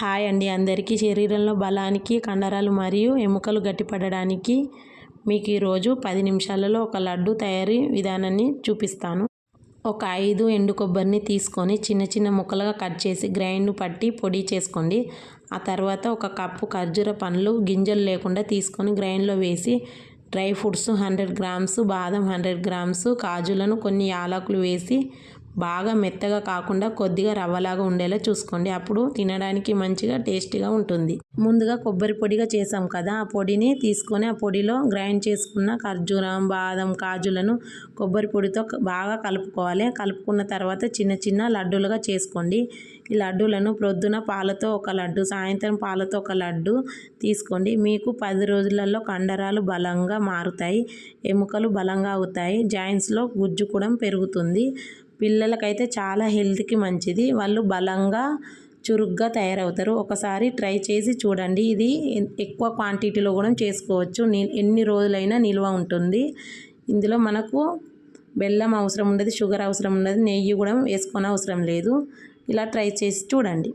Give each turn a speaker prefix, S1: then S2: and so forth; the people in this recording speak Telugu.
S1: హాయ్ అండి అందరికీ శరీరంలో బలానికి కండరాలు మరియు ఎముకలు గట్టిపడడానికి మీకు ఈరోజు పది నిమిషాలలో ఒక లడ్డు తయారీ విధానాన్ని చూపిస్తాను. ఒక ఐదు ఎండు కొబ్బరిని తీసుకొని చిన్న చిన్న ముక్కలుగా కట్ చేసి గ్రైండ్ పట్టి పొడి చేసుకోండి. ఆ తర్వాత ఒక కప్పు ఖర్జూర పండ్లు గింజలు లేకుండా తీసుకొని గ్రైండ్లో వేసి డ్రై ఫ్రూట్స్ హండ్రెడ్ గ్రామ్స్ బాదం హండ్రెడ్ గ్రామ్స్ కాజులను కొన్ని యాలకులు వేసి బాగా మెత్తగా కాకుండా కొద్దిగా రవ్వలాగా ఉండేలా చూసుకోండి. అప్పుడు తినడానికి మంచిగా టేస్టీగా ఉంటుంది. ముందుగా కొబ్బరి పొడిగా చేసాం కదా ఆ పొడిని తీసుకొని ఆ పొడిలో గ్రైండ్ చేసుకున్న ఖర్జూరం బాదం కాజులను కొబ్బరి పొడితో బాగా కలుపుకోవాలి. కలుపుకున్న తర్వాత చిన్న చిన్న లడ్డూలుగా చేసుకోండి. ఈ లడ్డూలను ప్రొద్దున పాలతో ఒక లడ్డు సాయంత్రం పాలతో ఒక లడ్డు తీసుకోండి. మీకు పది రోజులలో కండరాలు బలంగా మారుతాయి. ఎముకలు బలంగా అవుతాయి. జాయింట్స్లో గుజ్జు కూడా పెరుగుతుంది. పిల్లలకైతే చాలా హెల్త్కి మంచిది. వాళ్ళు బలంగా చురుగ్గా తయారవుతారు. ఒకసారి ట్రై చేసి చూడండి. ఇది ఎక్కువ క్వాంటిటీలో కూడా చేసుకోవచ్చు. ఎన్ని రోజులైనా నిల్వ ఉంటుంది. ఇందులో మనకు బెల్లం అవసరం ఉండదు షుగర్ అవసరం ఉండదు నెయ్యి కూడా వేసుకొని అవసరం లేదు. ఇలా ట్రై చేసి చూడండి.